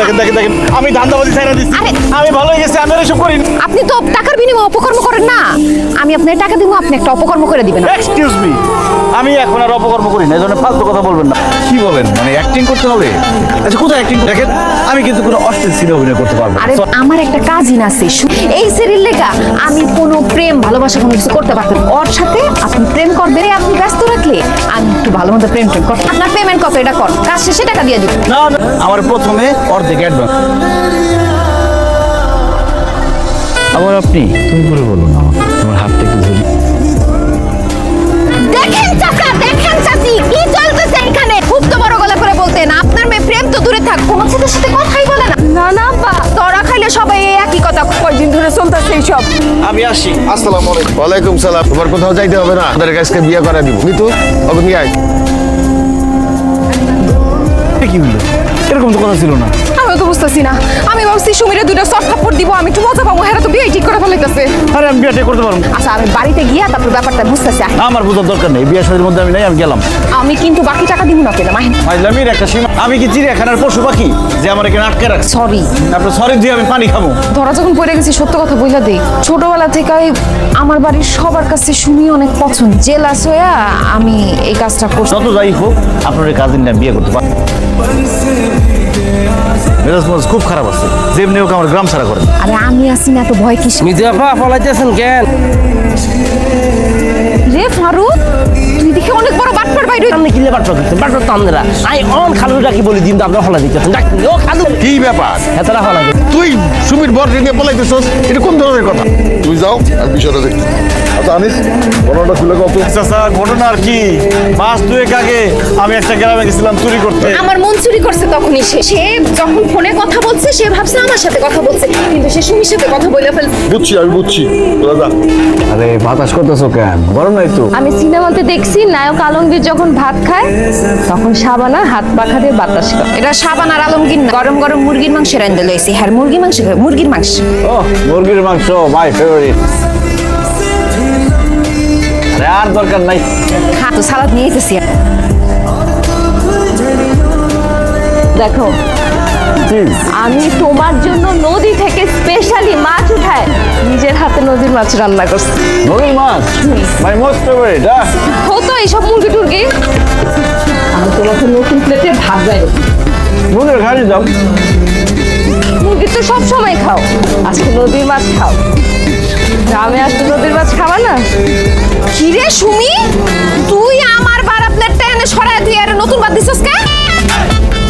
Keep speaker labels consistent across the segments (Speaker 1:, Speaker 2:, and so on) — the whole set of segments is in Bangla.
Speaker 1: দেখেন দেখেন দেখেন। আমি ধান্দাবাজি ছাইরা দিচ্ছি আমি ভালো হয়ে গেছি আমি এসব করি
Speaker 2: আপনি তো টাকার বিনিময়ে অপকর্ম করেন না। আমি আপনার টাকা দিব আপনি একটা অপকর্ম করে দিবেন।
Speaker 1: এক্সকিউজ মি আমি এখন আর অপকর্ম করি না এই জন্য ফালতু কথা বলবেন না।
Speaker 3: কি বলেন? মানে অ্যাক্টিং করতে হবে? আচ্ছা কোথায় অ্যাক্টিং দেখেন আমি কিন্তু কোনো অশ্লীল সিনে অভিনয় করতে পারব না।
Speaker 2: আরে আমার একটা কাজিন আছে এই সিরিয়াল লেখা আমি কোনো প্রেম ভালোবাসা কোনো কিছু করতে পারতাম না। ওর সাথে আপনি প্রেম করবেন এই আপনি ব্যস্ত রাখলে আমি একটু ভালো মতো প্রেম প্রেম কর আপনার পেমেন্ট কত? এটা কর। কাজ শেষে টাকা দিয়ে দিব
Speaker 1: না না
Speaker 3: আমার প্রথমে অর্ধেক অ্যাডভান্স আবার আপনি? তুমি করে বলুন আমার তোমার হাতটা একটু ধরি
Speaker 2: দেখেন চাচা দেখেন চাচি কি চলতেছে এখানে? খুব তো বড় গলা করে বলতেন আপনার মেয়ে প্রেম তো দূরে থাক কোনো ছেলের সাথে কথাই বলে না। না না বা তোরা খাইলে সবাই এই একই কথা কয়দিন ধরে চলতেছে এইসব।
Speaker 1: আমি আসি।
Speaker 4: আসসালামু আলাইকুম। ওয়ালাইকুম সালাম। তোমার কোথাও যাইতে হবে না? আমাদের কাছকে বিয়ে করে দিব। মিতু ওকে নিয়ে আয়?
Speaker 3: কি হলো এরকম তো কথা ছিল না।
Speaker 2: আমি তো বুঝতেছি না। আমি ভাবছি সুমিরে দুটো সফট থাপ্পড় দিব আমি একটু মজা পাবো হ্যাঁ তো বিয়ে ঠিক করে ফেলাইতেছে।
Speaker 1: আরে আমি বিয়েটা করতে পারব
Speaker 2: আচ্ছা আমি বাড়িতে গিয়া তারপর ব্যাপারটা বুঝতেছি।
Speaker 1: আমার বোঝার দরকার নেই বিয়ে শাদীর মধ্যে আমি নাই আমি গেলাম।
Speaker 2: আমি কিন্তু বাকি টাকা দিব না পেলাম
Speaker 1: মাইজলামির একটা সীমা। আমি কি চিড়িয়াখানার পশু পাখি যে আমার এখানে আটকে রাখছে?
Speaker 2: সরি
Speaker 1: আপনার সরি দিয়ে আমি পানি খাব।
Speaker 2: ধরা যখন পড়ে গেছি সত্য কথা বইলা দেই ছোটবেলা থেকে আমার বাড়ির সবার কাছে শুনি অনেক পছন্দ। জেলাস হইয়া আমি এই কাজটা করছি।
Speaker 1: যত যাই হোক আপনার এই কাজিন না বিয়ে করতে পারেন মেজাজ খুব খারাপ আছে। যেমনি হোক আমার গ্রাম ছাড়া করেন
Speaker 2: আরে আমি আসি না তো ভয় কিস
Speaker 5: মির্জাফা পলাইতেছেন কেন?
Speaker 2: রে ফারুক তুই দেখে অনেক বড় বাটপার বাইরে
Speaker 5: আপনি কিলে বাট্টা করতেন বাট্টা তো আমরা আই অন খালুটা কি বলি দিন তো আপনার ফলা দিতেছেন? ডাক ও খালু।
Speaker 4: কি ব্যাপার?
Speaker 5: হেতারা ফলা দিতে
Speaker 4: তুই সুমির বর নিয়ে পলাইতেছস? এটা কোন ধরনের কথা? তুই যাও আর বিষয়টা দেখি আচ্ছা আনিস ঘটনাটা খুলে কত?
Speaker 1: ঘটনা আর কি? মাস দুয়েক আগে আমি একটা গ্রামে গেছিলাম চুরি করতে।
Speaker 2: আমার মন চুরি করছে তখনই। সে সে যখন ফোনে কথা বলছে সে ভাবছে আমার সাথে কথা বলছে। কিন্তু সে সুমির সাথে কথা বলে ফেলছে।
Speaker 4: বুঝছি আমি বুঝছি। তোরা যা।
Speaker 3: আরে বাতাস করতেছো কেন? গরম নাই তো?
Speaker 6: আমি সিনেমাতে দেখছি নায়ক আলমগীর যখন ভাত খায় তখন সাবানা হাত পাখা দিয়ে বাতাস
Speaker 2: এটা সাবান আর আলমগীর না। গরম গরম মুরগির মাংস রান্ধে লইছি। হ্যাঁ মুরগির মাংস মুরগির মাংস।
Speaker 3: ও মুরগির মাংস মাই ফেভারিট আরে আর দরকার নাই।
Speaker 2: খা তো সালাদ নিয়ে এসেছি।
Speaker 6: দেখো আমি তোমার জন্য নদী থেকে স্পেশালি মাছ উঠায় নিজের হাতে নদীর মাছ রান্না করছি।
Speaker 3: নদীর মাছ? মাই মোস্ট ফেভারিট হ্যাঁ
Speaker 6: হতো এইসব মুরগি টুরগি? আমি তোমাকে নতুন প্লেটে ভাত যাই
Speaker 3: মুরগির খালি দাম।
Speaker 6: মুরগি তো সব সময় খাও। আজকে নদীর মাছ খাও। গ্রামে আসলে নদীর মাছ খাবা না?
Speaker 2: কিরে সুমি? তুই আমার বাড়া প্লেটটা এনে সরায় তুই আর নতুন বাদ দিছস কে?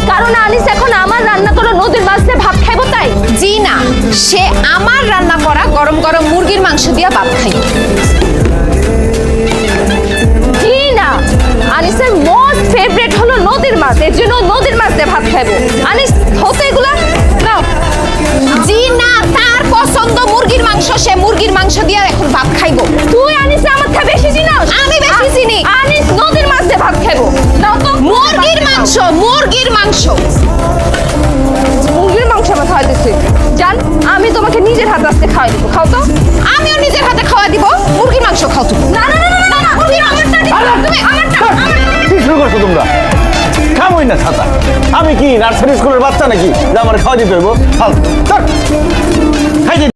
Speaker 6: কারণ আনিস এখন আমার রান্না করা নদীর মাছ দিয়ে ভাত খাইবো তাই।
Speaker 2: জি না সে আমার রান্না করা গরম গরম মুরগির মাংস দিয়া ভাত খাই
Speaker 6: জি না আনিসের মোস্ট ফেভারিট হলো নদীর মাছ এর জন্য নদীর মাছ দিয়ে ভাত খাইবো। আনিস হতো এগুলা খাও তো।
Speaker 2: আমিও নিজের হাতে খাওয়া দিব। মুরগির মাংস খাও তো
Speaker 6: না না না না, না মুরগির মাংসটা হবে। তুমি আমারটা
Speaker 3: কি শুরু করছ তোমরা? খামই না ছাতা। আমি কি নার্সারি স্কুলের বাচ্চা নাকি? যে আমার খাওয়া দিতে হইব খাও।